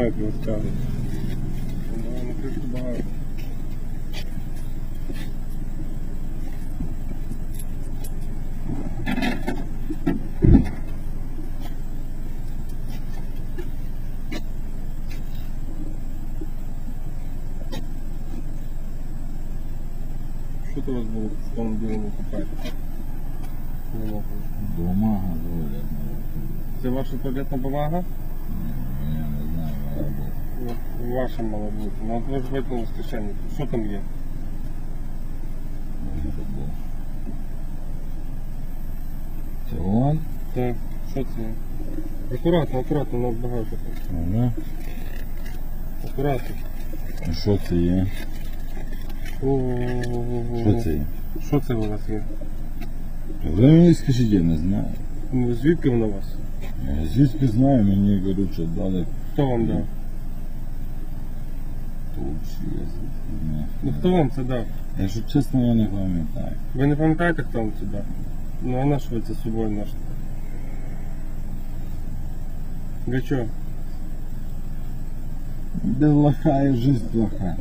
знаєте, розтягнути. Да, на кришку багато. Що то у вас було в тому білому купаті? Нема. Бумага говорят. Це ваша туалетна бумага? Ваша мала бути. Ну ви ж з. Що там є? Це он? Так, що це? Акуратно, акуратно, у нас багато. Ага. Акуратно. А що це є? Що це є? Що це у вас є? Ви мені скажіть, я не знаю. Ну, Звідки воно у вас? Я звідки знаю, мені що дали Хто вам дав? товчі. Я звідки знаю. Ну хто вам це дав? Якщо чесно, я не пам'ятаю. Ви не пам'ятаєте, хто вам це дав? Ну а на що ви це з собою носите? Для чого? Без лоха і жизнь плоха.